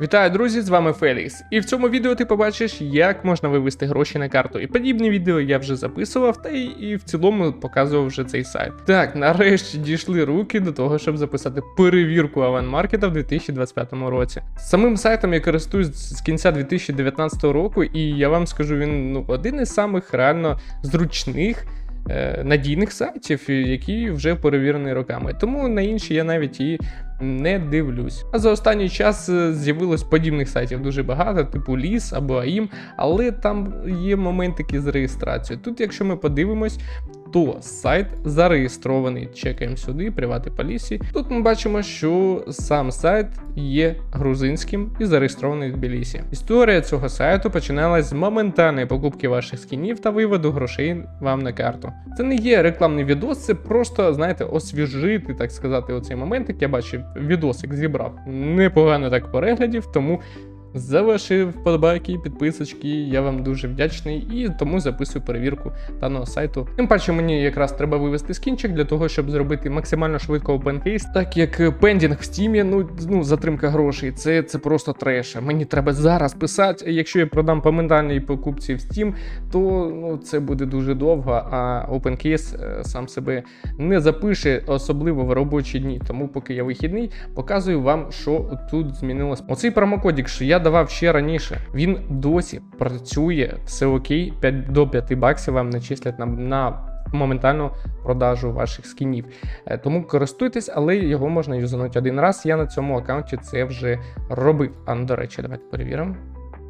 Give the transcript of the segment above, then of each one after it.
Вітаю, друзі! З вами Фелікс. І в цьому відео ти побачиш, як можна вивести гроші на карту. І подібні відео я вже записував, та й, і в цілому показував вже цей сайт. Так, нарешті дійшли руки до того, щоб записати перевірку аванмаркета в 2025 році. Самим сайтом я користуюсь з кінця 2019 року, і я вам скажу, він ну один із самих реально зручних. Е, Надійних сайтів, які вже перевірені роками. Тому на інші я навіть і не дивлюсь. А за останній час е, з'явилось подібних сайтів дуже багато, типу Ліс або АІМ, але там є моментики з реєстрацією. Тут, якщо ми подивимось, то сайт зареєстрований. Чекаємо сюди, привати полісі. Тут ми бачимо, що сам сайт є грузинським і зареєстрований в Тбілісі. Історія цього сайту починалась з моментальної покупки ваших скінів та виводу грошей вам на карту. Це не є рекламний відос, це просто, знаєте, освіжити, так сказати, оцей моментик. Я бачив, відосик зібрав непогано так переглядів, тому. За ваші вподобайки підписочки, я вам дуже вдячний і тому записую перевірку даного сайту. Тим паче мені якраз треба вивести скінчик для того, щоб зробити максимально швидко опенкейс, так як пендінг в стімі, ну, ну затримка грошей, це, це просто треш. Мені треба зараз писати. Якщо я продам по ментальній покупці в Steam, то ну, це буде дуже довго, а е, сам себе не запише, особливо в робочі дні. Тому, поки я вихідний, показую вам, що тут змінилось. Оцей промокодік, що я давав ще раніше, він досі працює, все окей, 5 до 5 баксів вам начислять на, на моментальну продажу ваших скінів. Е, Тому користуйтесь, але його можна юзанути один раз. Я на цьому аккаунті це вже робив. А ну, до речі, давайте перевіримо.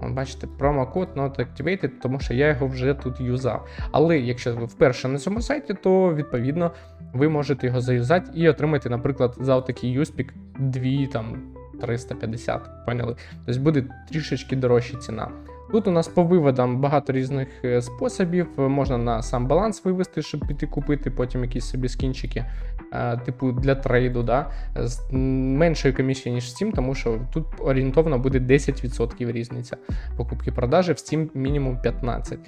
Бачите, промокод not activated, тому що я його вже тут юзав. Але якщо ви вперше на цьому сайті, то відповідно ви можете його заюзати і отримати, наприклад, за такий юспік 2 там 350. Поняли? Тобто буде трішечки дорожча ціна. Тут у нас по виводам багато різних е, способів. Можна на сам баланс вивести, щоб піти купити, потім якісь собі скінчики, е, типу для трейду, да? з меншою комісією, ніж Steam, тому що тут орієнтовно буде 10% різниця покупки продажі, в Steam мінімум 15%.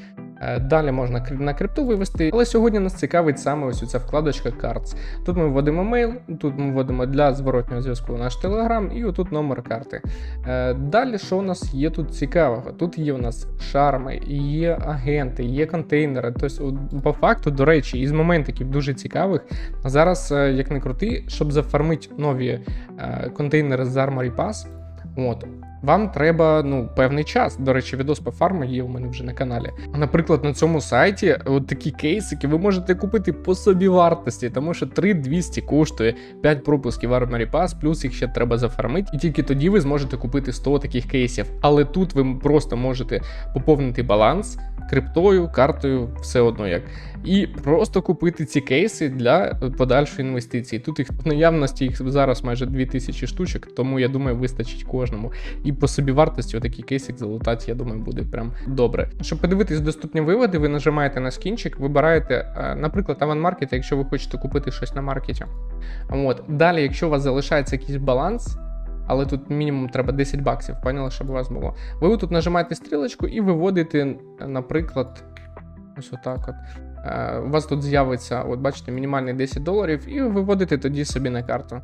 Е, Далі можна на крипту вивести, але сьогодні нас цікавить саме ось ця вкладочка Cards. Тут ми вводимо мейл, тут ми вводимо для зворотнього зв'язку наш телеграм і отут номер карти. Е, Далі, що у нас є тут цікавого? Тут є у нас шарми, є агенти, є контейнери. Тобто, по факту, до речі, із моментиків дуже цікавих. Зараз, е, як не крути, щоб зафармити нові контейнери з Armory Pass, от, вам треба ну, певний час. До речі, відос по фарму є у мене вже на каналі. Наприклад, на цьому сайті от такі кейсики ви можете купити по собі вартості, тому що 3200 коштує 5 пропусків Armory Pass, плюс їх ще треба зафармити, і тільки тоді ви зможете купити 100 таких кейсів. Але тут ви просто можете поповнити баланс криптою, картою, все одно як. І просто купити ці кейси для подальшої інвестиції. Тут їх наявності їх зараз майже 2000 штучок, тому я думаю, вистачить кожному. По собі вартості отакий кейсик залутати, я думаю, буде прям добре. Щоб подивитись доступні виводи, ви нажимаєте на скінчик, вибираєте, е, наприклад, аванмаркет, якщо ви хочете купити щось на маркеті. От. Далі, якщо у вас залишається якийсь баланс. Але тут мінімум треба 10 баксів, поняли, щоб у вас було. Ви тут нажимаєте стрілочку і виводите, наприклад, ось отак от. Е, У вас тут з'явиться, от бачите, мінімальний 10 доларів, і виводите тоді собі на карту.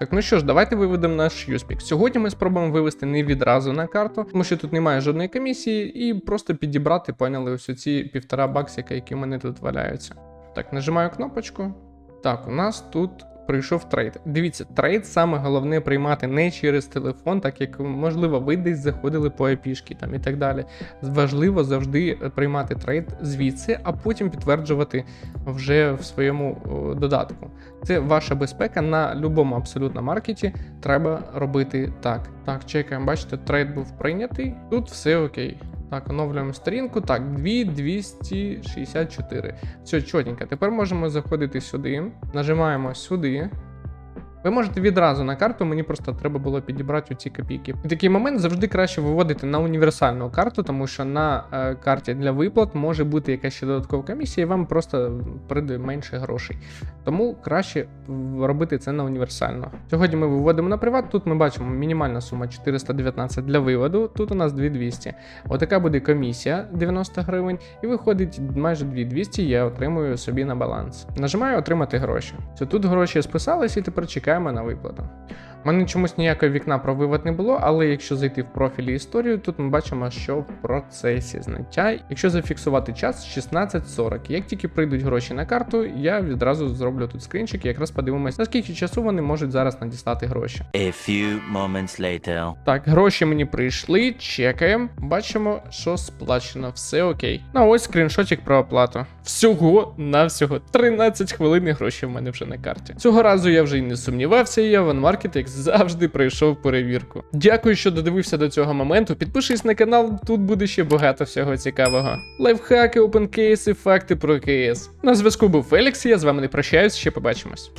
Так, ну що ж, давайте виведемо наш юспік. Сьогодні ми спробуємо вивести не відразу на карту, тому що тут немає жодної комісії, і просто підібрати, поняли, ось оці півтора баксика, які в мене тут валяються. Так, нажимаю кнопочку. Так, у нас тут прийшов трейд. Дивіться, трейд саме головне приймати не через телефон, так як можливо ви десь заходили по IP там і так далі. Важливо завжди приймати трейд звідси, а потім підтверджувати вже в своєму додатку. Це ваша безпека на будь-якому абсолютно маркеті. Треба робити так. Так, чекаємо, бачите, трейд був прийнятий. Тут все окей. Так, оновлюємо сторінку. Так, 2264. Все чотненько. Тепер можемо заходити сюди. Нажимаємо сюди. Ви можете відразу на карту, мені просто треба було підібрати ці копійки. І такий момент завжди краще виводити на універсальну карту, тому що на е, карті для виплат може бути якась ще додаткова комісія, і вам просто прийде менше грошей. Тому краще робити це на універсально. Сьогодні ми виводимо на приват. Тут ми бачимо мінімальна сума 419 для виводу. Тут у нас 2200. Отака буде комісія 90 гривень, і виходить майже 2200 я отримую собі на баланс. Нажимаю отримати гроші. Це тут гроші списались і тепер чекаємо на виплату. У мене чомусь ніякого вікна про вивод не було, але якщо зайти в профілі історію, тут ми бачимо, що в процесі зняття. Якщо зафіксувати час 16.40. Як тільки прийдуть гроші на карту, я відразу зроблю тут скринчик і якраз подивимось, наскільки часу вони можуть зараз надіслати гроші. A few moments later. Так, гроші мені прийшли, чекаємо. Бачимо, що сплачено, все окей. Ну ось скріншотик про оплату. Всього на всього 13 хвилин і гроші в мене вже на карті. Цього разу я вже й не сумнівався, і Аванмаркет, як завжди, пройшов перевірку. Дякую, що додивився до цього моменту. Підпишись на канал, тут буде ще багато всього цікавого. Лайфхаки, опенкейси, факти про КС. На зв'язку був Фелікс, я з вами не прощаюсь, ще побачимось.